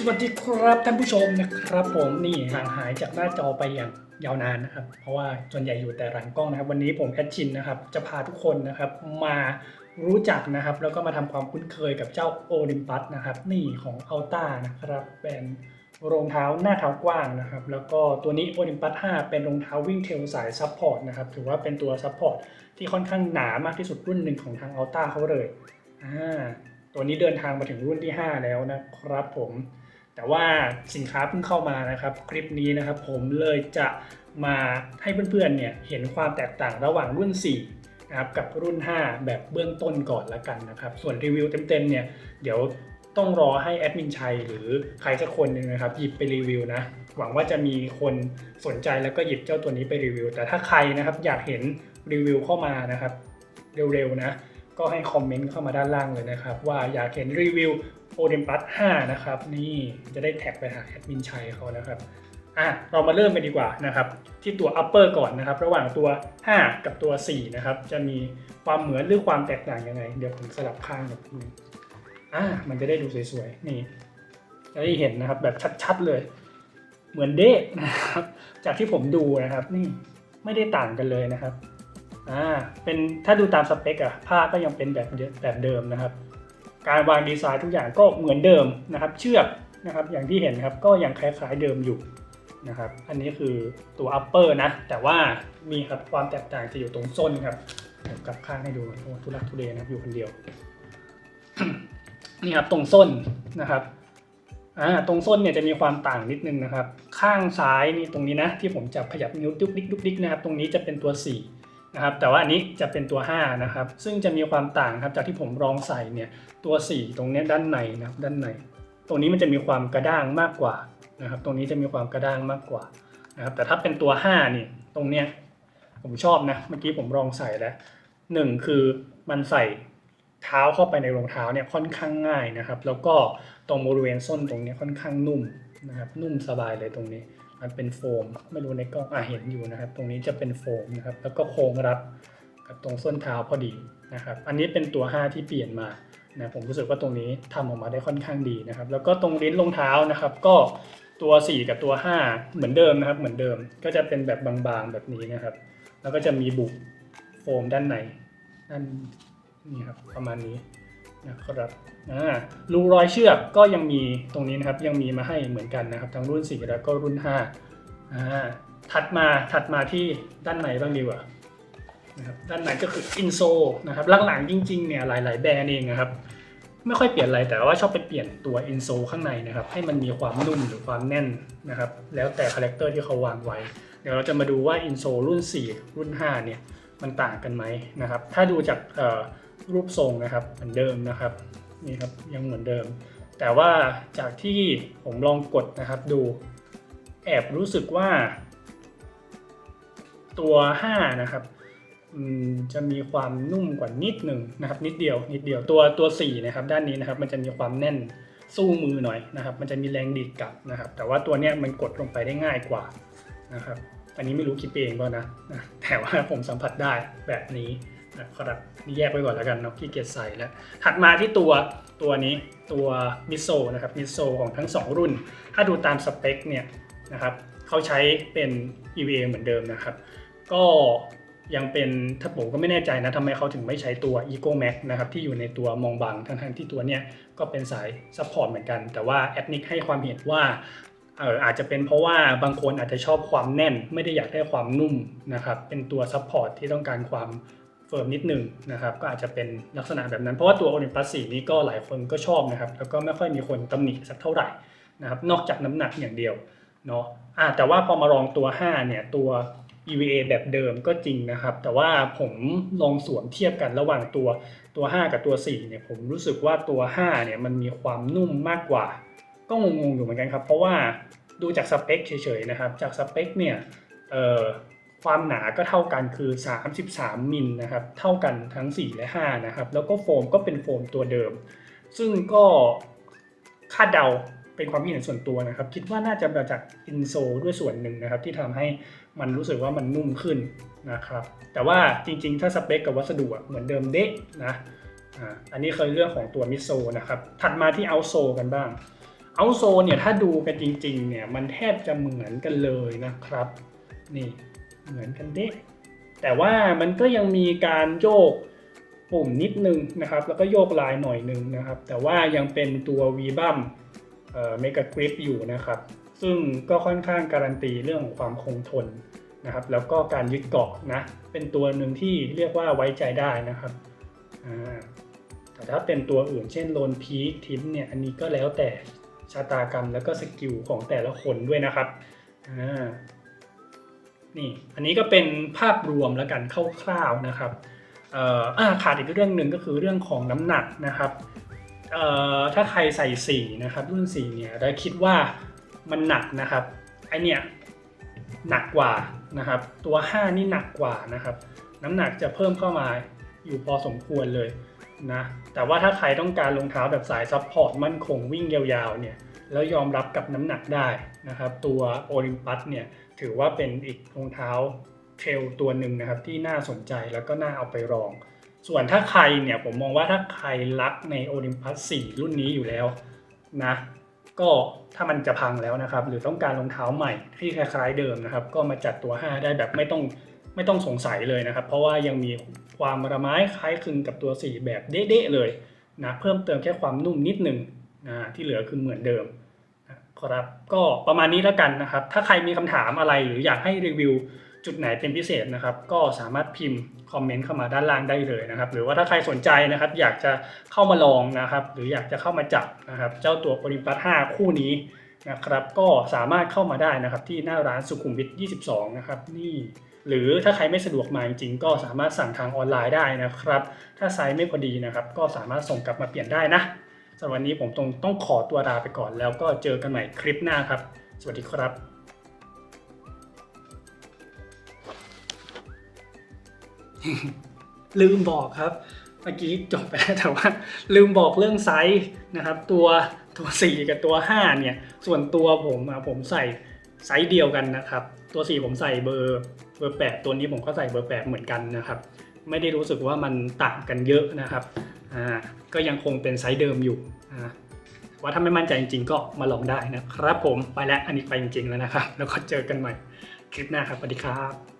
สวัสดีครับท่านผู้ชมนะครับ ผมนี่ห่างหายจากหน้าจอไปอย่างยาวนานนะครับ เพราะว่าส่วนใหญ่อยู่แต่หลังกล้องนะครับ วันนี้ผมแอดชินนะครับ จะพาทุกคนนะครับมารู้จักนะครับ แล้วก็มาทำความคุ้นเคยกับเจ้าโอลิมปัสนะครับ นี่ของอัลต้านะครับ เป็นรองเท้าหน้าเท้ากว้างนะครับ แล้วก็ตัวนี้โอลิมปัส5เป็นรองเท้าวิ่งเทลสายซับพอร์ตนะครับ ถือว่าเป็นตัวซับพอร์ตที่ค่อนข้างหนามากที่สุดรุ่นหนึ่งของทางอัลต้าเขาเลยอ่าตัวนี้เดินทางมาถึงรุ่นที่ 5 แล้วนะครับผม แต่ว่าสินค้าเพิ่งเข้ามานะครับ คลิปนี้นะครับ ผมเลยจะมาให้เพื่อนๆเนี่ยเห็นความแตกต่างระหว่างรุ่น 4 นะครับ กับรุ่น 5 แบบเบื้องต้นก่อนละกันนะครับ ส่วนรีวิวเต็มๆเนี่ยเดี๋ยวต้องรอให้แอดมินชัยหรือใครสักคนหนึ่งนะครับ หยิบไปรีวิวนะหวังว่าจะมีคนสนใจแล้วก็หยิบเจ้าตัวนี้ไปรีวิว แต่ถ้าใครนะครับอยากเห็นรีวิวเข้ามานะครับ เร็วๆนะ ก็ให้คอมเมนต์เข้ามาด้านล่างเลยนะครับ ว่าอยากเห็นรีวิวโอเดมปัส5นะครับ นี่จะได้แท็กไปหาแอดมินชัยเขานะครับอะเรามาเริ่มไปดีกว่านะครับ ที่ตัว upper ก่อนนะครับ ระหว่างตัว 5 กับตัว 4 นะครับ จะมีความเหมือนหรือความแตกต่างยังไง เดี๋ยวผมสลับข้างแบบนี้อะมันจะได้ดูสวยๆ นี่จะได้เห็นนะครับแบบชัดๆเลย เหมือนเด้นะครับ จากที่ผมดูนะครับ นี่ไม่ได้ต่างกันเลยนะครับ อ่าเป็นถ้าดูตามสเปคอะผ้าก็ยังเป็นแบบเดิมแบบเดิมนะครับ การวางดีไซน์ทุกอย่างก็เหมือนเดิมนะครับ เชือกนะครับอย่างที่เห็นครับก็ยังคล้ายๆเดิมอยู่นะครับอันนี้คือตัว upper นะ แต่ว่ามีครับความแตกต่างจะอยู่ตรงส้นครับกลับข้างให้ดูโอ้ทุลักทุเลนะครับอยู่คนเดียว นี่ครับตรงส้นนะครับอ่าตรงส้นเนี่ยจะมีความต่างนิดนึงนะครับ ข้างซ้ายนี่ตรงนี้นะที่ผมจับขยับนิ้วดุกดิกดุกดิกนะครับ ตรงนี้จะเป็นตัว 4 นะครับแต่ว่าอันนี้จะเป็นตัว 5 นะครับ ซึ่งจะมีความต่างครับจากที่ผมลองใส่เนี่ยตัว 4 ตรงนี้ด้านในนะครับด้านใน ตรงนี้มันจะมีความกระด้างมากกว่านะครับ ตรงนี้จะมีความกระด้างมากกว่านะครับแต่ถ้าเป็นตัว5นี่ตรงเนี้ยผมชอบนะเมื่อกี้ผมลองใส่แล้วหนึ่งคือมันใส่เท้าเข้าไปในรองเท้าเนี่ยค่อนข้างง่ายนะครับ แล้วก็ตรงบริเวณส้นตรงนี้ค่อนข้างนุ่มนะครับนุ่มสบายเลยตรงนี้ มันเป็นโฟม ไม่รู้ในกล้องอะเห็นอยู่นะครับ ตรงนี้จะเป็นโฟมนะครับ แล้วก็โค้งรับกับตรงส้นเท้าพอดีนะครับ อันนี้เป็นตัว 5 ที่เปลี่ยนมานะผมรู้สึกว่าตรงนี้ทำออกมาได้ค่อนข้างดีนะครับ แล้วก็ตรงลิ้นรองเท้านะครับ ก็ตัว 4 กับตัว 5 เหมือนเดิมนะครับ เหมือนเดิมก็จะเป็นแบบบางๆแบบนี้นะครับ แล้วก็จะมีบุโฟมด้านในด้านนี่ครับประมาณนี้ นะครับรูรอยเชือกก็ยังมีตรงนี้นะครับยังมีมาให้เหมือนกันนะครับทั้งรุ่น 4 แล้วก็รุ่น5ถัดมาถัดมาที่ด้านในบ้างดีกว่านะครับด้านในก็คืออินโซนะครับหลังๆจริงๆเนี่ยหลาย ๆ แบรนด์เองนะครับไม่ค่อยเปลี่ยนอะไรแต่ว่าชอบไปเปลี่ยนตัวอินโซข้างในนะครับให้มันมีความนุ่มหรือความแน่นนะครับแล้วแต่คาแรคเตอร์ที่เขาวางไว้ เดี๋ยวเราจะมาดูว่าอินโซรุ่น 4 รุ่น 5 เนี่ยมันต่างกันไหมนะครับถ้าดูจากเอ่อ รูปทรงนะครับ เหมือนเดิมนะครับนี่ครับยังเหมือนเดิม แต่ว่าจากที่ผมลองกดนะครับดูแอบรู้สึกว่า ตัว 5 นะครับจะมีความนุ่มกว่านิดหนึ่งนะครับ นิดเดียวนิดเดียวตัวตัว4นะครับ ด้านนี้นะครับ มันจะมีความแน่นสู้มือหน่อยนะครับ มันจะมีแรงดีดกลับนะครับ แต่ว่าตัวเนี้ยมันกดลงไปได้ง่ายกว่านะครับ อันนี้ไม่รู้คิดเองก็นะแต่ว่าผมสัมผัสได้แบบนี้ นะครับนี่แยกไว้ก่อนแล้วกันเนาะขี้เกียจใส่แล้ว ถัดมาที่ตัวตัวนี้ตัวมิโซนะครับมิโซของทั้ง 2 รุ่น ถ้าดูตามสเปคเนี่ยนะครับเขาใช้เป็น EVA เหมือนเดิมนะครับ ก็ยังเป็นถ้าผมก็ไม่แน่ใจนะทำไมเขาถึงไม่ใช้ตัว Eco Max นะครับที่อยู่ในตัวมองบังทั้งๆที่ตัวเนี้ยก็เป็นสายซัพพอร์ตเหมือนกัน แต่ว่าแอดนิกให้ความเห็นว่าเอออาจจะเป็นเพราะว่าบางคนอาจจะชอบความแน่น ไม่ได้อยากได้ความนุ่มนะครับเป็นตัวซัพพอร์ตที่ต้องการความ เฟิร์มนิดหนึ่งนะครับก็อาจจะเป็นลักษณะแบบนั้น เพราะว่าตัว Olympus 4นี้ก็หลายคนก็ชอบนะครับ แล้วก็ไม่ค่อยมีคนตำหนิสักเท่าไหร่นะครับนอกจากน้ำหนักอย่างเดียวเนาะอ่าแต่ว่าพอมาลองตัว 5 เนี่ยตัว EVA แบบเดิมก็จริงนะครับ แต่ว่าผมลองสวมเทียบกันระหว่างตัวตัว 5 กับตัว 4 เนี่ยผมรู้สึกว่าตัว 5 เนี่ยมันมีความนุ่มมากกว่า ก็งงๆอยู่เหมือนกันครับ เพราะว่าดูจากสเปคเฉยๆนะครับ จากสเปคเนี่ยเอ่อ ความหนาก็เท่ากันคือ 33มิลนะครับ เท่ากันทั้ง 4 และ 5 นะครับ แล้วก็โฟมก็เป็นโฟมตัวเดิม ซึ่งก็คาดเดาเป็นความคิดเห็นส่วนตัวนะครับ คิดว่าน่าจะมาจากอินโซด้วยส่วนหนึ่งนะครับ ที่ทำให้มันรู้สึกว่ามันนุ่มขึ้นนะครับ แต่ว่าจริงๆ ถ้าสเปคกับวัสดุเหมือนเดิมเดะนะอันนี้เคยเรื่องของตัวมิโซนะครับ ถัดมาที่เอาโซกันบ้าง เอาโซเนี่ยถ้าดูกันจริงๆเนี่ยมันแทบจะเหมือนกันเลยนะครับ นี่ เหมือนกันเด้แต่ว่ามันก็ยังมีการโยกปุ่มนิดนึงนะครับ แล้วก็โยกลายหน่อยนึงนะครับ แต่ว่ายังเป็นตัว v b u m เอ่อ Mega Grip อยู่นะครับ ซึ่งก็ค่อนข้างการันตีเรื่องของความคงทนนะครับ แล้วก็การยึดเกาะนะ เป็นตัวหนึ่งที่เรียกว่าไว้ใจได้นะครับแต่ถ้าเป็นตัวอื่นเช่นโลนพีคทิมเนี่ย อันนี้ก็แล้วแต่ชะตากรรมแล้วก็สกิลของแต่ละคนด้วยนะครับอ่า นี่อันนี้ก็เป็นภาพรวมแล้วกันคร่าวๆนะครับอ่าขาดอีกเรื่องหนึ่งก็คือเรื่องของน้ำหนักนะครับถ้าใครใส่สีนะครับรุ่นสีเนี่ยแล้วคิดว่ามันหนักนะครับไอเนี่ยหนักกว่านะครับตัว 5 นี่หนักกว่านะครับ น้ำหนักจะเพิ่มเข้ามาอยู่พอสมควรเลยนะแต่ว่าถ้าใครต้องการรองเท้าแบบสายซัพพอร์ตมั่นคงวิ่งยาวๆเนี่ยแล้วยอมรับกับน้ำหนักได้นะครับตัวโอลิมปัสเนี่ย ถือว่าเป็นอีกรองเท้าเทรลตัวหนึ่งนะครับที่น่าสนใจแล้วก็น่าเอาไปลอง ส่วนถ้าใครเนี่ยผมมองว่าถ้าใครรักใน Olympus 4รุ่นนี้อยู่แล้วนะก็ถ้ามันจะพังแล้วนะครับ หรือต้องการรองเท้าใหม่ที่คล้ายๆเดิมนะครับ ก็มาจัดตัว 5 ได้แบบไม่ต้องไม่ต้องสงสัยเลยนะครับ เพราะว่ายังมีความระไม้คล้ายคลึงกับตัว 4 แบบเด๊ะๆเลยนะเพิ่มเติมแค่ความนุ่มนิดหนึ่งนะที่เหลือคือเหมือนเดิม ครับก็ประมาณนี้แล้วกันนะครับ ถ้าใครมีคำถามอะไรหรืออยากให้รีวิวจุดไหนเป็นพิเศษนะครับ ก็สามารถพิมพ์คอมเมนต์เข้ามาด้านล่างได้เลยนะครับ หรือว่าถ้าใครสนใจนะครับ อยากจะเข้ามาลองนะครับ หรืออยากจะเข้ามาจับนะครับ เจ้าตัว Olympus 5คู่นี้นะครับ ก็สามารถเข้ามาได้นะครับ ที่หน้าร้านสุขุมวิท 22 นะครับ นี่ หรือถ้าใครไม่สะดวกมาจริงๆก็สามารถสั่งทางออนไลน์ได้นะครับ ถ้าไซส์ไม่พอดีนะครับ ก็สามารถส่งกลับมาเปลี่ยนได้นะ สำหรับวันนี้ผมต้องต้องขอตัวลาไปก่อน แล้วก็เจอกันใหม่คลิปหน้าครับ สวัสดีครับลืมบอกครับ เมื่อกี้จบไปแล้วแต่ว่า ลืมบอกเรื่องไซส์นะครับ ตัวตัว4กับตัว5เนี่ย ส่วนตัวผมอะผมใส่ไซส์เดียวกันนะครับ ตัว 4 ผมใส่เบอร์เบอร์8ตัวนี้ผมก็ใส่เบอร์8เหมือนกันนะครับ ไม่ได้รู้สึกว่ามันต่างกันเยอะนะครับอ่าก็ยังคงเป็นไซส์เดิมอยู่อ่าว่าถ้าไม่มั่นใจจริงๆ ก็มาลองได้นะครับผมไปแล้วอันนี้ไปจริงๆแล้วนะครับ แล้วก็เจอกันใหม่คลิปหน้าครับสวัสดีครับ